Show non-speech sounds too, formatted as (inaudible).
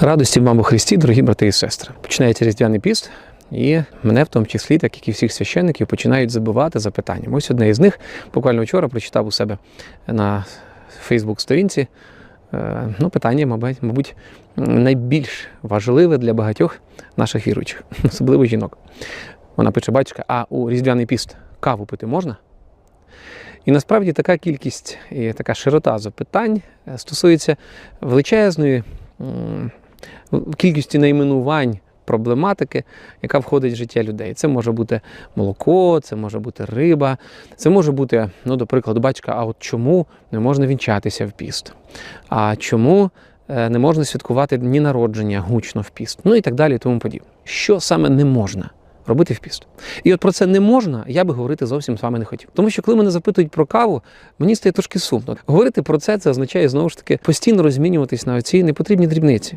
Радості вам у Христі, дорогі брати і сестри. Починається Різдвяний піст, і мене в тому числі, так як і всіх священників, починають забивати запитанням. Ось одне із них буквально вчора прочитав у себе на Фейсбук-сторінці. Е, Ну, питання, мабуть, мабуть, найбільш важливе для багатьох наших віруючих, (laughs) особливо жінок. Вона пише: батька, а у Різдвяний піст каву пити можна? І насправді така кількість і така широта запитань е, стосується величезної кількості найменувань проблематики, яка входить в життя людей. Це може бути молоко, це може бути риба, це може бути, ну, до прикладу, батька, а от чому не можна вінчатися в піст? А чому е, не можна святкувати дні народження гучно в піст? Ну і так далі, і тому подібне. Що саме не можна? Робити в піст. І от про це не можна, я би говорити зовсім з вами не хотів. Тому що коли мене запитують про каву, мені стає трошки сумно. Говорити про це це означає знову ж таки постійно розмінюватись на оці непотрібні дрібниці.